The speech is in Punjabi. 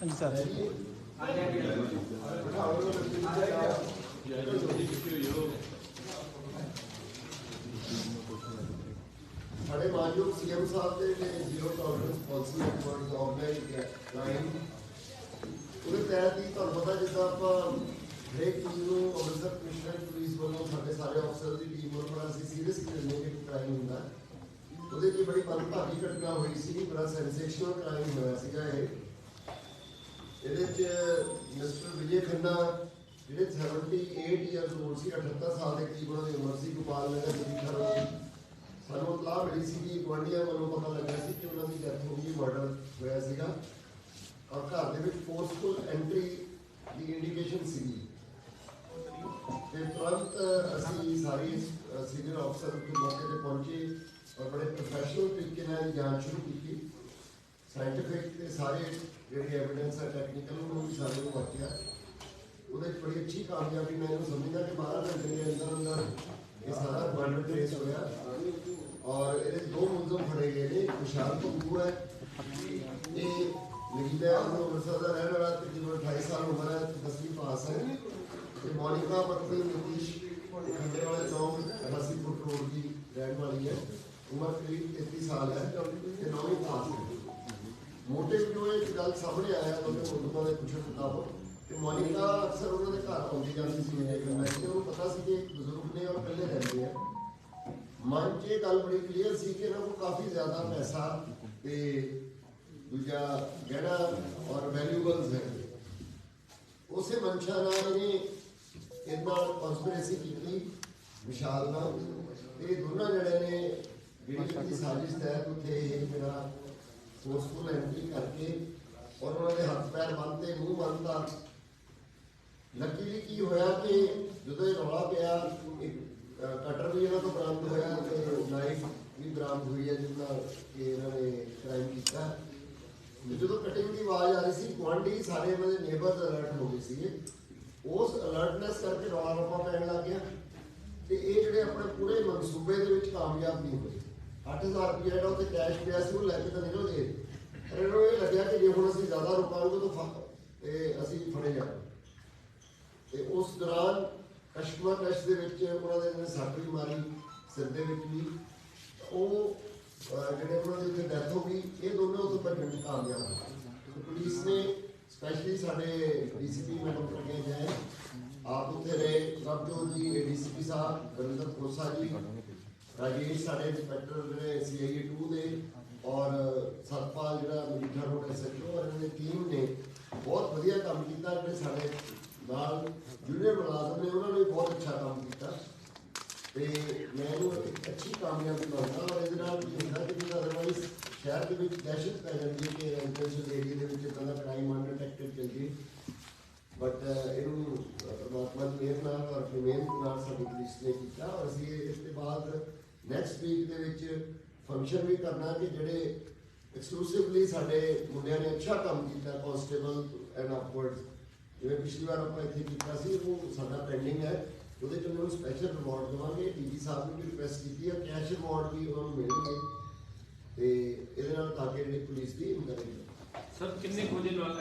ਹਾਂਜੀ ਸਰ ਸਾਡੇ ਮਾਨਯੋਗ ਸੀਐਮ ਸਾਹਿਬ ਦੇ ਨੇ zero tolerance policy towards organised crime ਉਹਦੇ ਤਹਿਤ ਹੀ ਤੁਹਾਨੂੰ ਪਤਾ ਜਿੱਦਾਂ ਆਪਾਂ ਹਰੇਕ ਚੀਜ਼ ਨੂੰ ਅੰਮ੍ਰਿਤਸਰ ਕਮਿਸ਼ਨਰ ਪੁਲਿਸ ਵੱਲੋਂ ਸਾਡੇ ਸਾਰੇ ਅਫਸਰ ਦੀ ਟੀਮ ਵੱਲੋਂ ਅਸੀਂ ਸੀਰੀਅਸ ਲੈਂਦੇ ਕਿ ਕ੍ਰਾਈਮ ਹੁੰਦਾ ਉਹਦੇ 'ਚ ਬੜੀ ਮੰਦਭਾਗੀ ਘਟਨਾ ਹੋਈ ਸੀ ਬੜਾ ਸੈਂਸੇਸ਼ਨਲ ਕ੍ਰਾਈਮ ਹੋਇਆ ਸੀਗਾ ਇਹ ਇਹਦੇ 'ਚ ਮਿਸਟਰ ਵਿਜੇ ਖੰਨਾ ਜਿਹੜੇ 78 ਇਅਰਸ old ਸੀ 78 ਸਾਲ ਦੇ ਕਰੀਬ ਉਹਨਾਂ ਦੀ ਉਮਰ ਸੀ ਗੋਪਾਲ ਨਗਰ ਜੀਠਾ ਰੋਡ ਸਾਨੂੰ ਇਤਲਾਹ ਮਿਲੀ ਸੀ ਕਿ ਗੁਆਂਢੀਆਂ ਵੱਲੋਂ ਪਤਾ ਲੱਗਾ ਸੀ ਕਿ ਉਹਨਾਂ ਦੀ ਡੈਥ ਹੋ ਗਈ ਮਰਡਰ ਤੇ ਤੁਰੰਤ ਅਸੀਂ ਸਾਰੇ ਸੀਨੀਅਰ ਅਫਸਰ ਉੱਥੇ ਮੌਕੇ ਤੇ ਪਹੁੰਚੇ ਔਰ ਬੜੇ ਪ੍ਰੋਫੈਸ਼ਨਲ ਤਰੀਕੇ ਨਾਲ ਇਹ ਜਾਂਚ ਸ਼ੁਰੂ ਕੀਤੀ ਸਾਇੰਟੀਫਿਕ ਤੇ ਸਾਰੇ ਜਿਹੜੇ ਐਵੀਡੈਂਸ ਹੈ ਟੈਕਨੀਕਲ ਉਹਨੂੰ ਵੀ ਸਾਰੇ ਨੂੰ ਵਰਤਿਆ ਉਹਦੇ 'ਚ ਬੜੀ ਅੱਛੀ ਕਾਮਯਾਬੀ ਮੈਂ ਇਹਨੂੰ ਸਮਝਦਾ ਕਿ 12 ਘੰਟੇ ਦੇ ਅੰਦਰ ਅੰਦਰ ਇਹ ਸਾਰਾ ਮਰਡਰ ਟ੍ਰੇਸ ਹੋਇਆ ਔਰ ਇਹਦੇ 'ਚ ਦੋ ਮੁਲਜ਼ਮ ਫੜੇ ਗਏ ਨੇ ਵਿਸ਼ਾਲ ਕਪੂਰ ਹੈ ਇਹ ਲਿਖਦਾ ਉਹ ਅੰਮ੍ਰਿਤਸਰ ਦਾ ਰਹਿਣ ਵਾਲਾ ਤਕਰੀਬਨ 28 ਸਾਲ ਉਮਰ ਹੈ ਤੇ 10ਵੀਂ ਪਾਸ ਹੈ مونیکا پتنی نتیش بسی فٹ روڈ کی رہن والی ہے عمر قریب تینتی سال ہے کہ نو پاس ہے موٹے پیو ایک گل سامنے آیا تو میں ان پوچھے کتاب کہ مونیکا اکثر انہوں نے گھر پہنچی جاتی سی میرے گھر میں کہ وہ پتا سی کہ ایک بزرگ نے اور پہلے رہتے ہیں من چ یہ گل بڑی کلیئر سی کہ نہ وہ کافی زیادہ پیسہ تو دوجا گہنا اور ویلیوبلز ہیں اسی منشا نہ انہیں ਨਾਲ ਕਨਸਪੀਰੇਸੀ ਕੀਤੀ ਵਿਸ਼ਾਲ ਨਾਲ। ਇਹ ਦੋਨਾਂ ਜਣੇ ਨੇ ਜਿਹੜੀ ਦੀ ਸਾਜ਼ਿਸ਼ ਤਹਿਤ ਉੱਥੇ ਇਹ ਜਿਹੜਾ ਫੋਰਸਫੁਲ ਐਂਟਰੀ ਕਰਕੇ ਔਰ ਉਹਨਾਂ ਦੇ ਹੱਥ ਪੈਰ ਬੰਨ੍ਹਤੇ ਮੂੰਹ ਬੰਨ੍ਹਤਾ ਲੱਕੀਲੀ ਕੀ ਹੋਇਆ ਕਿ ਜਦੋਂ ਇਹ ਰੌਲਾ ਪਿਆ ਕਟਰ ਵੀ ਇਹਨਾਂ ਤੋਂ ਬਰਾਮਦ ਹੋਇਆ ਤੇ ਨਾਈਫ ਵੀ ਬਰਾਮਦ ਹੋਈ ਹੈ ਜਿਸ ਨਾਲ ਕਿ ਇਹਨਾਂ ਨੇ ਕ੍ਰਾਈਮ ਕੀਤਾ। ਜਦੋਂ ਕਟਿੰਗ ਦੀ ਆਵਾਜ਼ ਆ ਰਹੀ ਸੀ ਗੁਆਂਢੀ ਸਾਰੇ ਇਹਨਾਂ ਦੇ ਨੇਬਰਸ ਅਲਰਟ ਹੋ ਗਏ ਸੀਗੇ। ਉਸ ਅਲਰਟਨੈਸ ਕਰਕੇ ਰੌਲਾ ਰੱਪਾ ਪੈਣ ਲੱਗ ਗਿਆ ਤੇ ਇਹ ਜਿਹੜੇ ਆਪਣੇ ਪੂਰੇ ਮਨਸੂਬੇ ਦੇ ਵਿੱਚ ਕਾਮਯਾਬ ਨਹੀਂ ਹੋਏ। 8000 ਰੁਪਏ ਜਿਹੜਾ ਉੱਥੇ ਕੈਸ਼ ਪਿਆ ਸੀ, ਉਹ ਲੈ ਕੇ ਤਾਂ ਨਿਕਲ ਗਏ। ਪਰ ਇਹਨਾਂ ਇਹ ਲੱਗਿਆ ਕਿ ਜੇ ਹੁਣ ਅਸੀਂ ਜ਼ਿਆਦਾ ਰੁਕਾਂਗੇ ਤਾਂ ਤੇ ਅਸੀਂ ਫੜੇ ਜਾਵਾਂਗੇ। ਤੇ ਉਸ ਦੌਰਾਨ ਕਸ਼ਮਾ ਦੇ ਵਿੱਚ ਉਹਨਾਂ ਦੇ ਨੇ ਸੱਟ ਵੀ ਮਾਰੀ, ਸਿਰ ਦੇ ਵਿੱਚ ਵੀ। ਉਹ ਜਿਹੜੇ ਉਹਨਾਂ ਦੀ ਉੱਥੇ ਡੈਥ ਹੋ ਗਈ, ਇਹ ਦੋਨੋਂ ਉੱਥੇ ਭੱਜਣ ਕਾਮਯਾਬ ਹੋ ਪੁਲਿਸ ਨੇ ਸਪੈਸ਼ਲੀ ਸਾਡੇ ਡੀਸੀਪੀ ਮੈਡਮ ਜੀ ਏਡੀਸੀਪੀ ਸਾਹਿਬ ਗੁਰਿੰਦਰ ਖੋਸਾ ਜੀ ਰਾਜੇਸ਼ ਸਾਡੇ ਇੰਸਪੈਕਟਰ ਜਿਹੜੇ ਸੀਆਈਏ 2 ਦੇ ਔਰ ਸਤਪਾਲ ਜਿਹੜਾ ਮਜੀਠਾ ਰੋਡ ਐਸਐਚਓ ਔਰ ਇਹਨਾਂ ਦੀ ਟੀਮ ਨੇ ਬਹੁਤ ਵਧੀਆ ਕੰਮ ਕੀਤਾ ਜਿਹੜੇ ਸਾਡੇ ਨਾਲ ਜੂਨੀਅਰ ਮੁਲਾਜ਼ਮ ਨੇ ਉਹਨਾਂ ਨੇ ਵੀ ਬਹੁਤ ਅੱਛਾ ਕੰਮ ਕੀਤਾ ਤੇ ਮੈਂ ਇਹਨੂੰ ਇੱਕ ਅੱਛੀ ਕਾਮਯਾਬੀ ਮੰਨਦਾ ਔਰ ਇਹਦੇ ਨਾਲ ਕੀ ਹੁੰਦਾ ਕਿ ਜਿਹੜਾ ਅਦਰਵਾਈਜ਼ ਸ਼ਹਿਰ ਦੇ ਵਿੱਚ ਦਹਿਸ਼ਤ ਪੈ ਜਾਂਦੀ ਹੈ ਕਿ ਰੈਜ਼ੀਡੈਂਸ਼ੀਅਲ ਏਰੀਆ ਦੇ ਵਿੱਚ ਇਦਾਂ ਦਾ ਕ੍ਰਾਈਮ ਅਨਡਿਟੈਕਟਡ ਚੱਲਦੀ ਬਟ uh, ਇਹਨੂੰ ਪਰਮਾਤਮਾ ਦੀ ਮਿਹਰ ਨਾਲ ਔਰ ਆਪਣੀ ਨਾਲ ਸਾਡੀ ਪੁਲਿਸ ਨੇ ਕੀਤਾ ਔਰ ਅਸੀਂ ਇਸ ਤੋਂ ਬਾਅਦ ਨੈਕਸਟ ਵੀਕ ਦੇ ਵਿੱਚ ਫੰਕਸ਼ਨ ਵੀ ਕਰਨਾ ਕਿ ਜਿਹੜੇ ਐਕਸਕਲੂਸਿਵਲੀ ਸਾਡੇ ਮੁੰਡਿਆਂ ਨੇ ਅੱਛਾ ਕੰਮ ਕੀਤਾ ਕਨਸਟੇਬਲ ਐਂਡ ਅਪਵਰਡਸ ਜਿਵੇਂ ਪਿਛਲੀ ਵਾਰ ਆਪਾਂ ਇੱਥੇ ਕੀਤਾ ਸੀ, ਉਹ ਸਾਡਾ ਪੈਂਡਿੰਗ ਹੈ। ਉਹਦੇ ਚ ਉਹਨਾਂ ਨੂੰ ਸਪੈਸ਼ਲ ਰਿਵਾਰਡ ਦੇਵਾਂਗੇ ਡੀਜੀ ਸਾਹਿਬ ਨੇ ਵੀ ਰਿਕੁਐਸਟ ਕੀਤੀ ਹੈ ਕੈਸ਼ ਰਿਵਾਰਡ ਵੀ ਉਹਨਾਂ ਨੂੰ ਮਿਲਣਗੇ। ਤੇ ਇਹਦੇ ਨਾਲ ਤਾਂ ਕਿ ਜਿਹੜੀ ਪੁਲਿਸ ਦੀ ਇਨਕਰੇਜ ਸਰ ਕਿੰਨੇ ਕੁ ਨਾਲ